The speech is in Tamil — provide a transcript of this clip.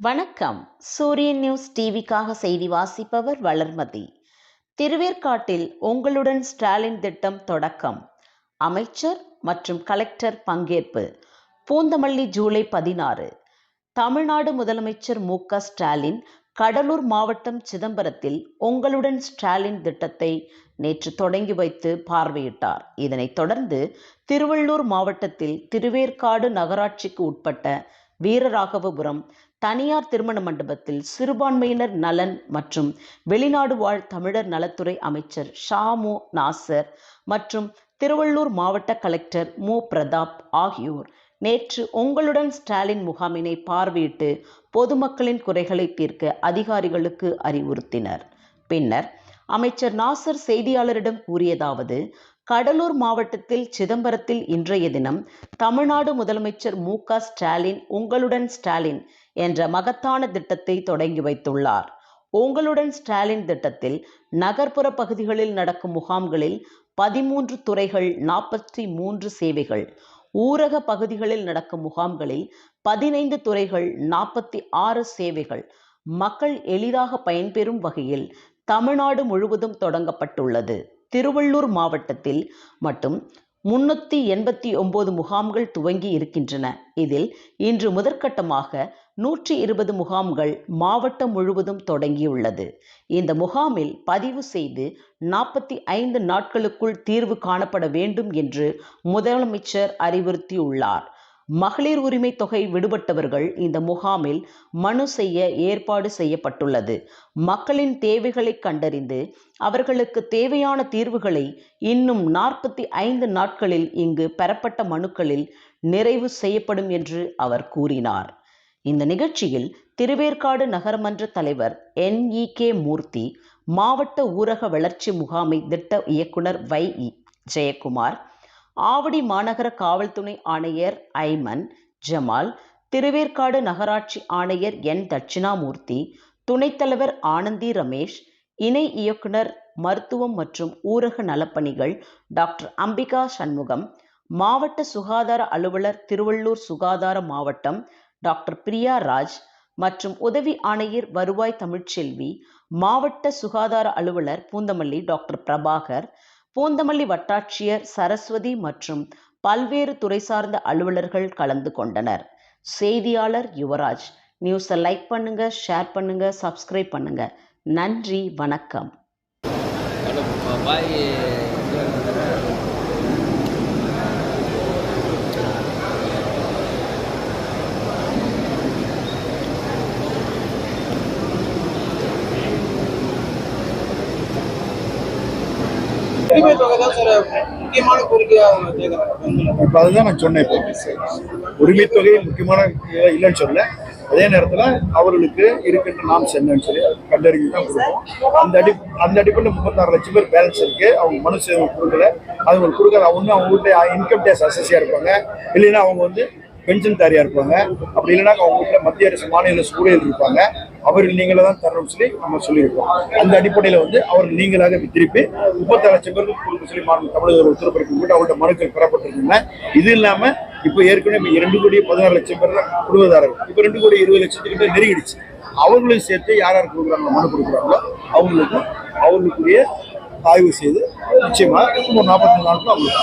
வணக்கம். சூரியன் நியூஸ் டிவிக்காக செய்தி வாசிப்பவர் வளர்மதி. திருவேற்காட்டில் உங்களுடன் ஸ்டாலின் திட்டம் தொடக்கம். அமைச்சர் மற்றும் கலெக்டர் பங்கேற்பு. பூந்தமல்லி ஜூலை பதினாறு. தமிழ்நாடு முதலமைச்சர் மு க ஸ்டாலின் கடலூர் மாவட்டம் சிதம்பரத்தில் உங்களுடன் ஸ்டாலின் திட்டத்தை நேற்று தொடங்கி வைத்து பார்வையிட்டார். இதனைத் தொடர்ந்து திருவள்ளூர் மாவட்டத்தில் திருவேற்காடு நகராட்சிக்கு உட்பட்ட வீரராகவபுரம் தனியார் திருமண மண்டபத்தில் சிறுபான்மையினர் நலன் மற்றும் வெளிநாடு வாழ் தமிழர் நலத்துறை அமைச்சர் ஷாமு நாசர் மற்றும் திருவள்ளூர் மாவட்ட கலெக்டர் மு. பிரதாப் ஆகியோர் நேற்று உங்களுடன் ஸ்டாலின் முகாமினை பார்வையிட்டு பொதுமக்களின் குறைகளை தீர்க்க அதிகாரிகளுக்கு அறிவுறுத்தினர். பின்னர் அமைச்சர் நாசர் செய்தியாளரிடம் கூறியதாவது கடலூர் மாவட்டத்தில் சிதம்பரத்தில் இன்றைய தினம் தமிழ்நாடு முதலமைச்சர் மு க ஸ்டாலின் உங்களுடன் ஸ்டாலின் என்ற மகத்தான திட்டத்தை தொடங்கி வைத்துள்ளார். உங்களுடன் ஸ்டாலின் திட்டத்தில் நகர்ப்புற பகுதிகளில் நடக்கும் முகாம்களில் பதிமூன்று துறைகள் நாற்பத்தி மூன்று சேவைகள் ஊரக பகுதிகளில் நடக்கும் முகாம்களில் பதினைந்து துறைகள் நாற்பத்தி ஆறு சேவைகள் மக்கள் எளிதாக பயன்பெறும் வகையில் தமிழ்நாடு முழுவதும் தொடங்கப்பட்டுள்ளது. திருவள்ளூர் மாவட்டத்தில் மட்டும் முன்னூற்றி எண்பத்தி ஒன்பது முகாம்கள் துவங்கி இருக்கின்றன. இதில் இன்று முதற்கட்டமாக நூற்றி இருபது முகாம்கள் மாவட்டம் முழுவதும் தொடங்கியுள்ளது. இந்த முகாமில் பதிவு செய்து நாற்பத்தி ஐந்து நாட்களுக்குள் தீர்வு காணப்பட வேண்டும் என்று முதலமைச்சர் அறிவுறுத்தியுள்ளார். மகளிர் உரிமை தொகை விடுபட்டவர்கள் இந்த முகாமில் மனு செய்ய ஏற்பாடு செய்யப்பட்டுள்ளது. மக்களின் தேவைகளை கண்டறிந்து அவர்களுக்கு தேவையான தீர்வுகளை இன்னும் நாற்பத்தி ஐந்து நாட்களில் இங்கு பெறப்பட்ட மனுக்களில் நிறைவு செய்யப்படும் என்று அவர் கூறினார். இந்த நிகழ்ச்சியில் திருவேற்காடு நகரமன்ற தலைவர் என். இ. கே. மூர்த்தி மாவட்ட ஊரக வளர்ச்சி முகாமை திட்ட இயக்குனர் வை. ஜெயக்குமார் ஆவடி மாநகர காவல்துணை ஆணையர் ஐமன் ஜமால் திருவேற்காடு நகராட்சி ஆணையர் என். தட்சிணாமூர்த்தி துணைத்தலைவர் ஆனந்தி ரமேஷ் இணை இயக்குனர் மருத்துவம் மற்றும் ஊரக நலப்பணிகள் டாக்டர் அம்பிகா சண்முகம் மாவட்ட சுகாதார அலுவலர் திருவள்ளூர் சுகாதார மாவட்டம் டாக்டர் பிரியா ராஜ் மற்றும் உதவி ஆணையர் வருவாய் தமிழ்ச்செல்வி மாவட்ட சுகாதார அலுவலர் பூந்தமல்லி டாக்டர் பிரபாகர் பூந்தமல்லி வட்டாட்சியர் சரஸ்வதி மற்றும் பல்வேறு துறை சார்ந்த அலுவலர்கள் கலந்து கொண்டனர். செய்தியாளர் யுவராஜ். நியூஸை லைக் பண்ணுங்க ஷேர் பண்ணுங்க சப்ஸ்கிரைப் பண்ணுங்க. நன்றி வணக்கம் பாய் குடிமை தொகை தான் சார் முக்கியமான கோரிக்கையா அவங்க கேட்கறாங்க இப்போ அதுதான் நான் சொன்னேன் இப்போ. உரிமை தொகை முக்கியமான இல்லைன்னு சொல்ல அதே நேரத்தில் அவர்களுக்கு இருக்கின்ற நாம்ஸ் என்னன்னு சொல்லி கண்டறிஞ்சு தான் கொடுப்போம். அந்த அடி அந்த அடிப்படையில் முப்பத்தாறு லட்சம் பேர் பேலன்ஸ் இருக்கு. அவங்க மனு கொடுக்கல. அது உங்களுக்கு கொடுக்கல அவங்க வீட்டில் இன்கம் டேக்ஸ் அசஸியாக இருப்பாங்க. இல்லைன்னா அவங்க வந்து பென்ஷன் தாரியா இருப்பாங்க. அப்படி இல்லைன்னா அவங்க வீட்டில் மத்திய அரசு மாநில அரசு ஊழியர் இருப்பாங்க. அவர்கள் நீங்களே தான் தரணும்னு சொல்லி நம்ம சொல்லியிருக்கோம். அந்த அடிப்படையில் வந்து அவர்கள் நீங்களாக திருப்பி முப்பத்தி லட்சம் பேருக்கு கொடுக்க சொல்லி மாநில தமிழக உத்தரப்பிரதேசம் கூட அவர்கிட்ட மனுக்கள் பெறப்பட்டிருக்குங்க இது இல்லாமல் இப்போ ஏற்கனவே இப்போ இரண்டு கோடி பதினாறு லட்சம் பேர் தான் குடும்பதாரர்கள் இப்போ ரெண்டு கோடி இருபது லட்சத்துக்கு பேர் நெருங்கிடுச்சு. அவர்களையும் சேர்த்து யார் யார் கொடுக்குறாங்களோ மனு கொடுக்குறாங்களோ அவங்களுக்கு அவர்களுக்குரிய ஆய்வு செய்து நிச்சயமாக ஒரு நாற்பத்தி நாளுக்கு அவங்களுக்கு